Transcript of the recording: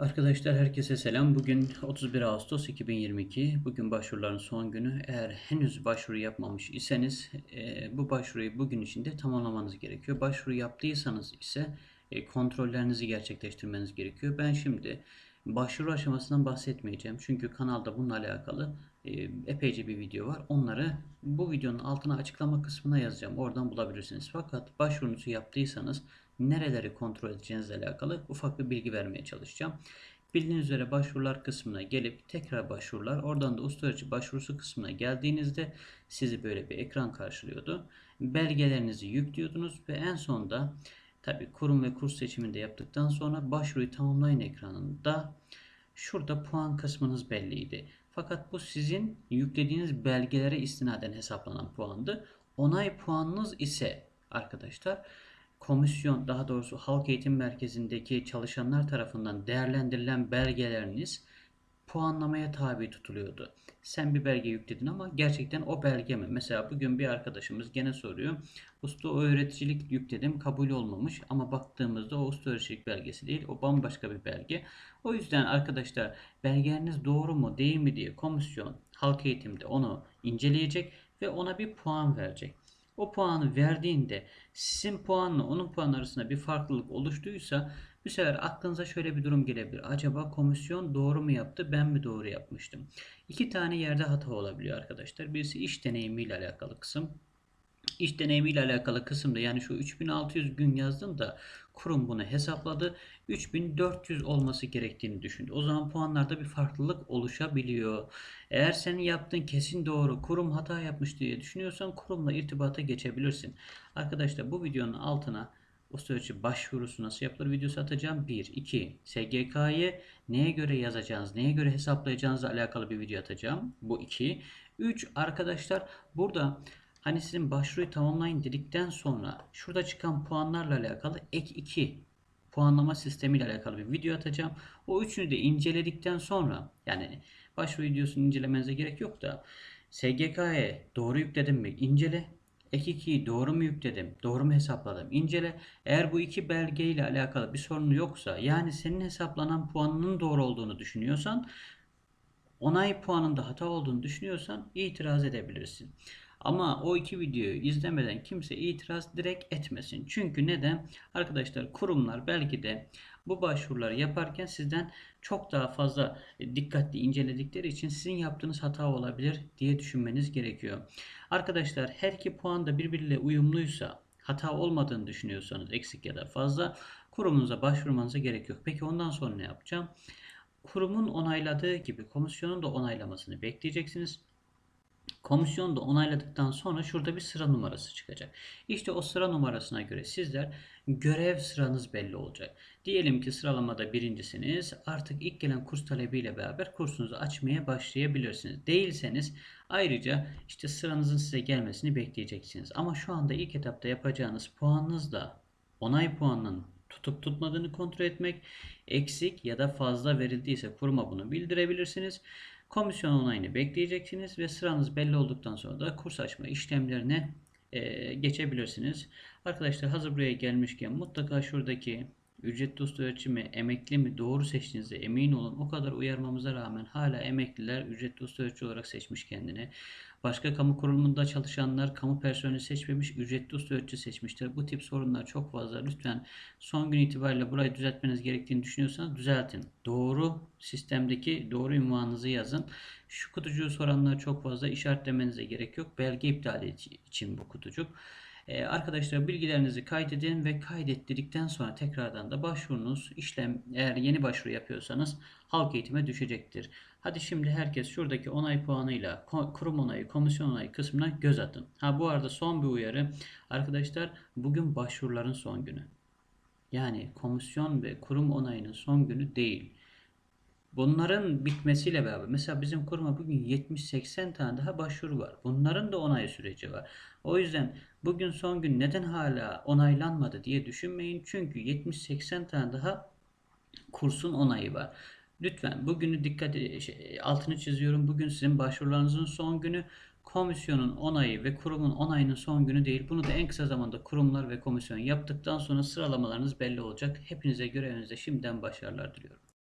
Arkadaşlar herkese selam. Bugün 31 Ağustos 2022. Bugün başvuruların son günü. Eğer henüz başvuru yapmamış iseniz e, bu başvuruyu bugün içinde tamamlamanız gerekiyor. Başvuru yaptıysanız ise e, kontrollerinizi gerçekleştirmeniz gerekiyor. Ben şimdi başvuru aşamasından bahsetmeyeceğim. Çünkü kanalda bununla alakalı e, epeyce bir video var. Onları bu videonun altına açıklama kısmına yazacağım. Oradan bulabilirsiniz. Fakat başvurunuzu yaptıysanız nereleri kontrol edeceğinizle alakalı ufak bir bilgi vermeye çalışacağım. Bildiğiniz üzere başvurular kısmına gelip tekrar başvurular oradan da uluslararası başvurusu kısmına geldiğinizde sizi böyle bir ekran karşılıyordu. Belgelerinizi yüklüyordunuz ve en sonunda tabi kurum ve kurs seçiminde yaptıktan sonra başvuruyu tamamlayın ekranında şurada puan kısmınız belliydi. Fakat bu sizin yüklediğiniz belgelere istinaden hesaplanan puandı. Onay puanınız ise arkadaşlar komisyon daha doğrusu halk eğitim merkezindeki çalışanlar tarafından değerlendirilen belgeleriniz puanlamaya tabi tutuluyordu. Sen bir belge yükledin ama gerçekten o belge mi? Mesela bugün bir arkadaşımız gene soruyor. Usta öğreticilik yükledim kabul olmamış ama baktığımızda o usta öğreticilik belgesi değil o bambaşka bir belge. O yüzden arkadaşlar belgeleriniz doğru mu değil mi diye komisyon halk eğitimde onu inceleyecek ve ona bir puan verecek. O puanı verdiğinde sizin puanla onun puan arasında bir farklılık oluştuysa bu sefer aklınıza şöyle bir durum gelebilir. Acaba komisyon doğru mu yaptı ben mi doğru yapmıştım? İki tane yerde hata olabiliyor arkadaşlar. Birisi iş deneyimiyle alakalı kısım. İş deneyimiyle alakalı kısımda yani şu 3600 gün yazdım da kurum bunu hesapladı. 3400 olması gerektiğini düşündü. O zaman puanlarda bir farklılık oluşabiliyor. Eğer senin yaptığın kesin doğru kurum hata yapmış diye düşünüyorsan kurumla irtibata geçebilirsin. Arkadaşlar bu videonun altına uluslararası başvurusu nasıl yapılır videosu atacağım. 1, 2, SGK'yı neye göre yazacağınız, neye göre hesaplayacağınızla alakalı bir video atacağım. Bu 2. 3 arkadaşlar burada Hani sizin başvuruyu tamamlayın dedikten sonra şurada çıkan puanlarla alakalı ek 2 puanlama sistemiyle alakalı bir video atacağım. O üçünü de inceledikten sonra yani başvuru videosunu incelemenize gerek yok da SGK'ye doğru yükledim mi incele. Ek 2'yi doğru mu yükledim? Doğru mu hesapladım? İncele. Eğer bu iki belge ile alakalı bir sorun yoksa yani senin hesaplanan puanının doğru olduğunu düşünüyorsan onay puanında hata olduğunu düşünüyorsan itiraz edebilirsin. Ama o iki videoyu izlemeden kimse itiraz direkt etmesin. Çünkü neden? Arkadaşlar kurumlar belki de bu başvuruları yaparken sizden çok daha fazla dikkatli inceledikleri için sizin yaptığınız hata olabilir diye düşünmeniz gerekiyor. Arkadaşlar her iki puan da birbiriyle uyumluysa hata olmadığını düşünüyorsanız eksik ya da fazla kurumunuza başvurmanıza gerek yok. Peki ondan sonra ne yapacağım? Kurumun onayladığı gibi komisyonun da onaylamasını bekleyeceksiniz. Komisyon da onayladıktan sonra şurada bir sıra numarası çıkacak. İşte o sıra numarasına göre sizler görev sıranız belli olacak. Diyelim ki sıralamada birincisiniz. Artık ilk gelen kurs talebiyle beraber kursunuzu açmaya başlayabilirsiniz. Değilseniz ayrıca işte sıranızın size gelmesini bekleyeceksiniz. Ama şu anda ilk etapta yapacağınız puanınızla onay puanının tutup tutmadığını kontrol etmek, eksik ya da fazla verildiyse kuruma bunu bildirebilirsiniz. Komisyon onayını bekleyeceksiniz ve sıranız belli olduktan sonra da kurs açma işlemlerine e, geçebilirsiniz. Arkadaşlar hazır buraya gelmişken mutlaka şuradaki usta öğretimi mi, emekli mi doğru seçtiğinizde emin olun. O kadar uyarmamıza rağmen hala emekliler ücretli usta öğretici olarak seçmiş kendini. Başka kamu kurumunda çalışanlar kamu personeli seçmemiş, ücretli usta öğretici seçmişler. Bu tip sorunlar çok fazla. Lütfen son gün itibariyle burayı düzeltmeniz gerektiğini düşünüyorsanız düzeltin. Doğru sistemdeki doğru ünvanınızı yazın. Şu kutucuğu soranlar çok fazla işaretlemenize gerek yok. Belge iptali için bu kutucuk. Ee, arkadaşlar bilgilerinizi kaydedin ve kaydettirdikten sonra tekrardan da başvurunuz işlem eğer yeni başvuru yapıyorsanız halk eğitime düşecektir. Hadi şimdi herkes şuradaki onay puanıyla kurum onayı, komisyon onayı kısmına göz atın. Ha bu arada son bir uyarı. Arkadaşlar bugün başvuruların son günü. Yani komisyon ve kurum onayının son günü değil. Bunların bitmesiyle beraber mesela bizim kuruma bugün 70-80 tane daha başvuru var. Bunların da onay süreci var. O yüzden bugün son gün neden hala onaylanmadı diye düşünmeyin. Çünkü 70-80 tane daha kursun onayı var. Lütfen bugünü dikkat şey, altını çiziyorum. Bugün sizin başvurularınızın son günü komisyonun onayı ve kurumun onayının son günü değil. Bunu da en kısa zamanda kurumlar ve komisyon yaptıktan sonra sıralamalarınız belli olacak. Hepinize görevinize şimdiden başarılar diliyorum.